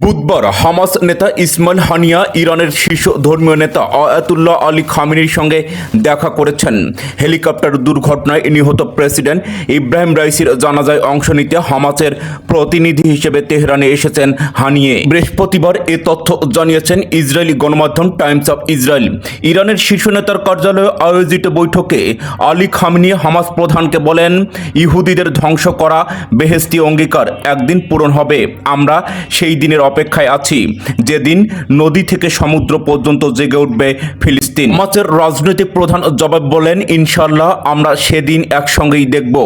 বুধবার হামাস নেতা ইসমাইল হানিয়া ইরানের শীর্ষ ধর্মীয় নেতা আয়াতুল্লাহ আলী খামিনির সঙ্গে দেখা করেছেন। হেলিকপ্টার দুর্ঘটনায় নিহত প্রেসিডেন্ট ইব্রাহিম রাইসির জানাজায় অংশ নিতে হামাসের প্রতিনিধি হিসেবে তেহরানে এসেছেন হানিয়ে। বৃহস্পতিবার এ তথ্য জানিয়েছেন ইসরায়েলি গণমাধ্যম টাইমস অফ ইসরায়েল। ইরানের শীর্ষ নেতার কার্যালয়ে আয়োজিত বৈঠকে আলী খামিনি হামাস প্রধানকে বলেন, ইহুদিদের ধ্বংস করা বেহেস্তি অঙ্গীকার একদিন পূরণ হবে। আমরা সেই দিনের অপেক্ষায় আছি। যেদিন নদী থেকে সমুদ্র পর্যন্ত জেগে উঠবে ফিলিস্তিন। মাসের রাজনৈতিক প্রধান জবাব বলেন ইনশাল্লাহ আমরা সেদিন একসঙ্গেই দেখব।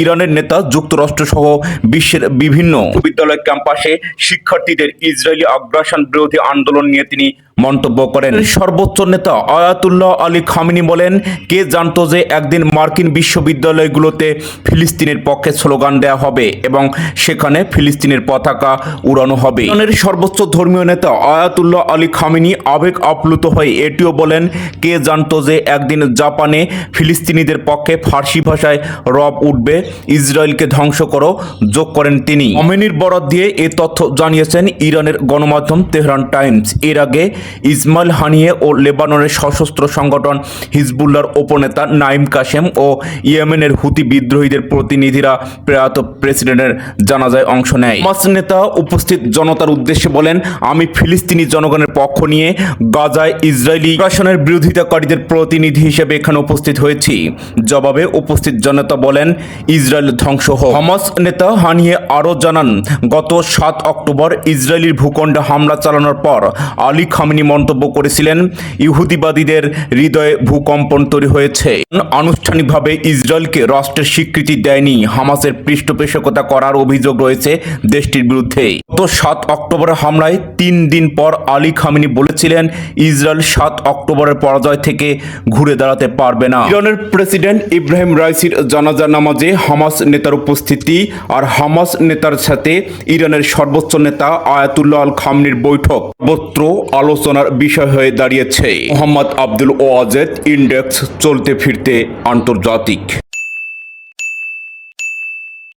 ইরানের নেতা যুক্তরাষ্ট্র সহ বিশ্বের বিভিন্ন বিদ্যালয় ক্যাম্পাসে শিক্ষার্থীদের ইসরায়েলি আগ্রাসন বিরোধী আন্দোলন নিয়ে তিনি মন্তব্য করেন। সর্বোচ্চ নেতা আয়াতুল্লাহ আলী খামিনি বলেন কে জানতো যে একদিন মার্কিন বিশ্ববিদ্যালয়গুলোতে ফিলিস্তিনের পক্ষে স্লোগান দেওয়া হবে এবং সেখানে ফিলিস্তিনের পতাকা উড়ানো হবে? ইরানের সর্বোচ্চ ধর্মীয় নেতা আয়াতুল্লাহ আলী খামিনি আবেগ আপ্লুত হয়ে এটিও বলেন কে জানতো যে একদিন জাপানে ফিলিস্তিনিদের পক্ষে ফার্সি ভাষায় রব উঠবে ইসরায়েলকে ধ্বংস করো। যোগ করেন তিনি। অমেনির বরাদ দিয়ে এ তথ্য জানিয়েছেন ইরানের গণমাধ্যম তেহরান টাইমস। এর আগে ইসমাইল হানিয়ে ও লেবাননের সশস্ত্র সংগঠন হিজবুল্লার উপনেতা নাইম কাশেম ও ইয়েমেনের হুতি বিদ্রোহীদের প্রতিনিধিরা প্রয়াত প্রেসিডেন্টের জানাজায় অংশ নেয়। হামাস নেতা উপস্থিত জনতার উদ্দেশ্যে বলেন আমি ফিলিস্তিনি জনগণের পক্ষ নিয়ে গাজায় ইসরায়েলি আগ্রাসনের বিরোধিতাকারীদের প্রতিনিধি হিসেবে এখানে উপস্থিত হয়েছি। জবাবে উপস্থিত জনতা বলেন ইসরায়েল ধ্বংস হোক। হামাস নেতা হানিয়ে আরও জানান গত সাত অক্টোবর ইসরায়েলির ভূখণ্ডে হামলা চালানোর পর আলী খামিনি মন্তব্য করেছিলেন, ইহুদিবাদীদের হৃদয়ে ভূকম্পন তৈরি হয়েছে। আনুষ্ঠানিকভাবে ইসরায়েলকে রাষ্ট্রের স্বীকৃতি দেয়নি। হামাসের পৃষ্ঠপোষকতা করার অভিযোগ রয়েছে দেশটির বিরুদ্ধে। গত সাত অক্টোবরের হামলায় তিন দিন পর আলী খামিনি বলেছিলেন, ইসরায়েল সাত অক্টোবরের পরাজয় থেকে ঘুরে দাঁড়াতে পারবে না। ইরানের প্রেসিডেন্ট ইব্রাহিম রাইসির জানাজা নামাজে হামাস নেতার উপস্থিতি আর হামাস নেতার সাথে ইরানের সর্বোচ্চ নেতা আয়াতুল্লাহ আল খামনির বৈঠক। সর্বত্র আলোচনার বিষয় হয়ে দাঁড়িয়েছে। মোহাম্মদ আব্দুল ওয়াজেদ ইন্ডেক্স চলতে ফিরতে আন্তর্জাতিক।